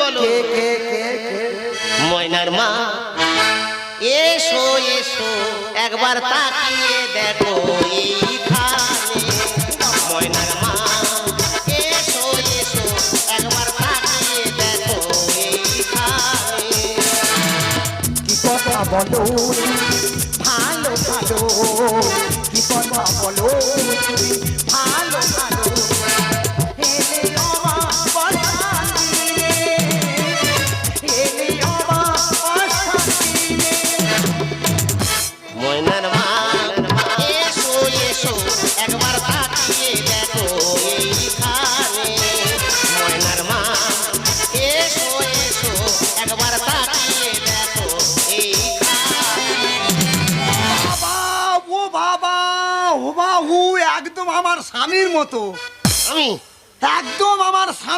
বলো। কে? ময়নার মা এসো এসো একবার তাকিয়ে দেখো এইখানে। ময়নার মা এসো এসো একবার তাকিয়ে দেখো এইখানে। কি কথা বলো? ভালো ভালো। কি কথা বলো? ময়নার মা এসো এসো একবার তাকিয়ে দেখো এইখানে। ময়নার মা এসো এসো একবার তাকিয়ে দেখো বাবা ও বাবা ও বাহু একদম আমার স্বামীর মতো। আমি? একদম আমার স্বামী